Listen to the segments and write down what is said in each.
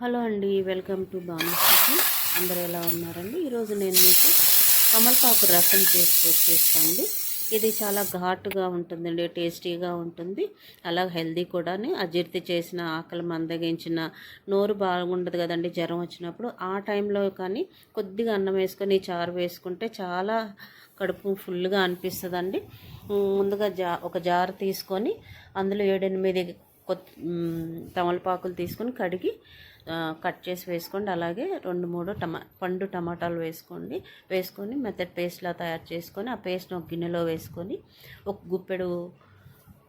Hello అండి welcome to బామస్ kitchen అందరూ ఎలా ఉన్నారండి? ఈరోజు నేను మీకు కమలపాకు రసం చేసి చేస్తానండి ఇది చాలా ఘాటుగా ఉంటుందండి టేస్టీగా ఉంటుంది. అలా హెల్దీ కూడా అజీర్తి చేసిన ఆకలి మందగించిన నోరు బాగుండదు కదండి జ్వరం వచ్చినప్పుడు. ఆ టైంలో కానీ కొద్దిగా అన్నం వేసుకొని చారు వేసుకుంటే చాలా కడుపు ఫుల్గా అనిపిస్తుందండి. ముందుగా జా ఒక జార్ తీసుకొని అందులో ఏడెనిమిది తమలపాకులు తీసుకొని కడిగి కట్ చేసి వేసుకోండి. అలాగే రెండు మూడు టమా పండు టమాటాలు వేసుకోండి. వేసుకొని మెత్తటి పేస్ట్లా తయారు చేసుకొని ఆ పేస్ట్ని ఒక గిన్నెలో వేసుకొని ఒక గుప్పెడు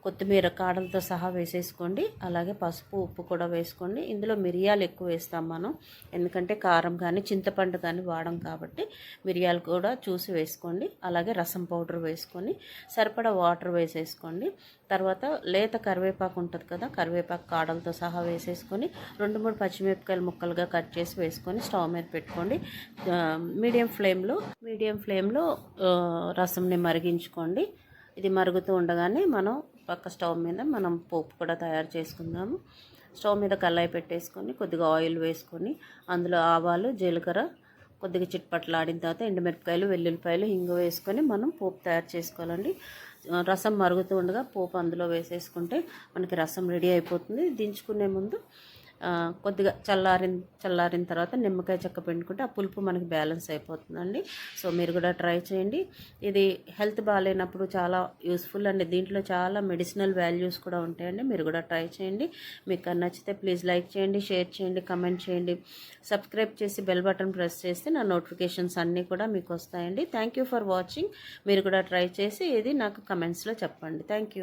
కొత్తిమీర కాడలతో సహా వేసేసుకోండి. అలాగే పసుపు ఉప్పు కూడా వేసుకోండి. ఇందులో మిరియాలు ఎక్కువ వేస్తాం మనం. ఎందుకంటే కారం కానీ చింతపండు కానీ వాడం కాబట్టి మిరియాలు కూడా చూసి వేసుకోండి. అలాగే రసం పౌడర్ వేసుకొని సరిపడా వాటర్ వేసేసుకోండి. తర్వాత లేత కరివేపాకు ఉంటుంది కదా కరివేపాకు కాడలతో సహా వేసేసుకొని రెండు మూడు పచ్చిమిరపకాయలు ముక్కలుగా కట్ చేసి వేసుకొని స్టవ్ మీద పెట్టుకోండి. మీడియం ఫ్లేమ్లో మీడియం ఫ్లేమ్లో రసంని మరిగించుకోండి. ఇది మరుగుతూ ఉండగానే మనం పక్క స్టవ్ మీద మనం పోపు కూడా తయారు చేసుకుందాము. స్టవ్ మీద కళాయి పెట్టేసుకొని కొద్దిగా ఆయిల్ వేసుకొని అందులో ఆవాలు జీలకర్ర కొద్దిగా చిట్పట్లాడిన తర్వాత ఎండుమిరపకాయలు వెల్లుల్లిపాయలు హింగు వేసుకొని మనం పోపు తయారు చేసుకోవాలండి. రసం మరుగుతూ ఉండగా పోపు అందులో వేసేసుకుంటే మనకి రసం రెడీ అయిపోతుంది. దించుకునే ముందు కొద్దిగా చల్లారిన చల్లారిన తర్వాత నిమ్మకాయ చెక్క పిండుకుంటే ఆ పులుపు మనకి బ్యాలెన్స్ అయిపోతుందండి. సో మీరు కూడా ట్రై చేయండి. ఇది హెల్త్ బాగాలేనప్పుడు చాలా యూస్ఫుల్ అండి. దీంట్లో చాలా మెడిసినల్ వాల్యూస్ కూడా ఉంటాయండి. మీరు కూడా ట్రై చేయండి. మీకు నచ్చితే ప్లీజ్ లైక్ చేయండి షేర్ చేయండి కమెంట్ చేయండి. సబ్స్క్రైబ్ చేసి బెల్ బటన్ ప్రెస్ చేస్తే నా నోటిఫికేషన్స్ అన్నీ కూడా మీకు వస్తాయండి. Thank you for watching. మీరు కూడా ట్రై చేసి ఇది నాకు కమెంట్స్లో చెప్పండి. Thank you.